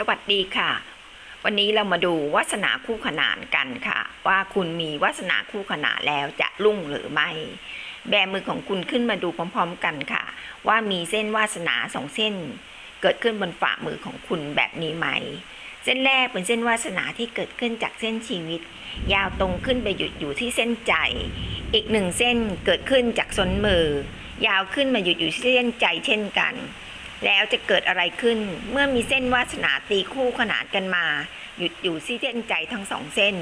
สวัสดีค่ะ วันนี้เรามาดูวาสนาคู่ขนานกันค่ะ ว่าคุณมีวาสนาคู่ขนานแล้วจะรุ่งหรือไม่ แบมือของคุณขึ้นมาดูพร้อม ๆ กันค่ะ ว่ามีเส้นวาสนาสองเส้น เกิดขึ้นบนฝ่ามือของคุณแบบนี้ไหม เส้นแรกเป็นเส้นวาสนาที่เกิดขึ้นจากเส้นชีวิต ยาวตรงขึ้นไปหยุดอยู่ที่เส้นใจ อีกหนึ่งเส้นเกิดขึ้นจากส้นมือ ยาวขึ้นมาหยุดอยู่ที่เส้นใจเช่นกัน แล้วจะเกิดอะไรขึ้น เมื่อมีเส้นวาสนาตีคู่ขนานกันมา หยุดอยู่ที่เส้นใจทั้งสองเส้น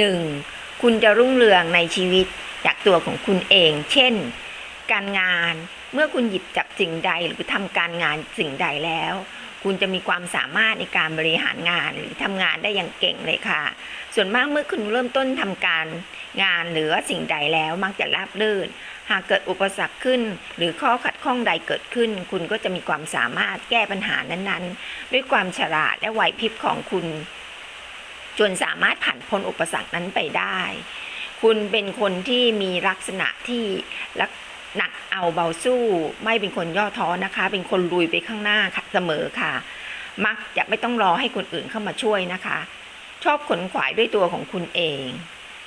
1. คุณจะรุ่งเรืองในชีวิตจากตัวของคุณเอง เช่น การงานเมื่อคุณหยิบจับสิ่งใดหรือทำการงานสิ่งใดแล้ว คุณจะมีความสามารถในการบริหารงานหรือทำงานได้อย่างเก่งเลยค่ะ ส่วนมากเมื่อคุณเริ่มต้นทำการ งานหรือว่าสิ่งใดแล้วมักจะราบรื่น หากเกิดอุปสรรคขึ้น หรือข้อขัดข้องใดเกิดขึ้น คุณก็จะมีความสามารถแก้ปัญหานั้นๆ ด้วยความฉลาดและไหวพริบของคุณ จนสามารถผ่านพ้นอุปสรรคนั้นไปได้ คุณเป็นคนที่มีลักษณะที่รักหนักเอาเบาสู้ไม่เป็นคนย่อท้อนะคะ เป็นคนลุยไปข้างหน้าเสมอค่ะ มักจะไม่ต้องรอให้คนอื่นเข้ามาช่วยนะคะ ชอบขนขวายด้วยตัวของคุณเอง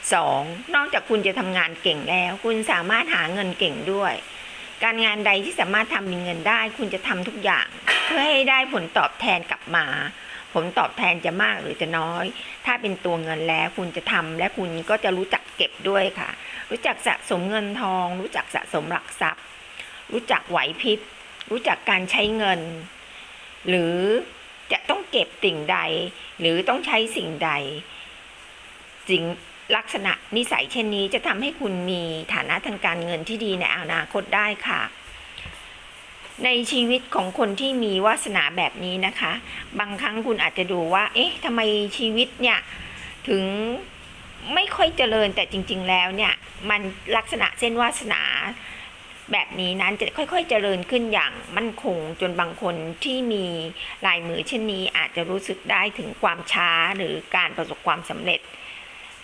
2. นอกจากคุณจะทำงานเก่งแล้ว คุณสามารถหาเงินเก่งด้วย การงานใดที่สามารถทำมีเงินได้ คุณจะทำทุกอย่าง เพื่อให้ได้ผลตอบแทนกลับมา ผลตอบแทนจะมากหรือจะน้อย ถ้าเป็นตัวเงินแล้วคุณจะทำและคุณก็จะรู้จักเก็บด้วยค่ะ รู้จักสะสมเงินทอง รู้จักสะสมหลักทรัพย์ รู้จักไหวพริบ รู้จักการใช้เงิน หรือจะต้องเก็บสิ่งใด หรือต้องใช้สิ่งใดสิ่ง ลักษณะนิสัยเช่นนี้จะทำให้คุณมีฐานะทางการเงินที่ดีในอนาคตได้ค่ะ ในชีวิตของคนที่มีวาสนาแบบนี้นะคะ บางครั้งคุณอาจจะดูว่า เอ๊ะทำไมชีวิตเนี่ยถึงไม่ค่อยเจริญแต่จริง ๆ แล้วเนี่ยมันลักษณะเส้นวาสนาแบบนี้นั้นจะค่อย ๆ เจริญขึ้นอย่างมั่นคง จนบางคนที่มีลายมือเช่นนี้อาจจะรู้สึกได้ถึงความช้าหรือการประสบความสำเร็จ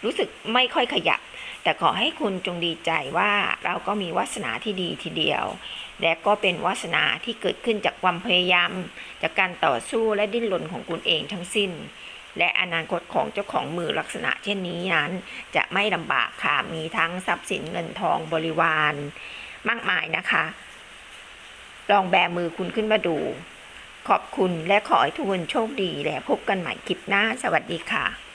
รู้สึกไม่ค่อยขยับ แต่ขอให้คุณจงดีใจว่าเราก็มีวาสนาที่ดีทีเดียว และก็เป็นวาสนาที่เกิดขึ้นจากความพยายาม จากการต่อสู้และดิ้นรนของคุณเองทั้งสิ้น และอนาคตของเจ้าของมือลักษณะเช่นนี้นั้น จะไม่ลำบากค่ะมีทั้งทรัพย์สินเงินทองบริวาร มากมายนะคะ ลองแบมือคุณขึ้นมาดู ขอบคุณและขอให้ทุกคนโชคดีและพบกันใหม่คลิปหน้า สวัสดีค่ะ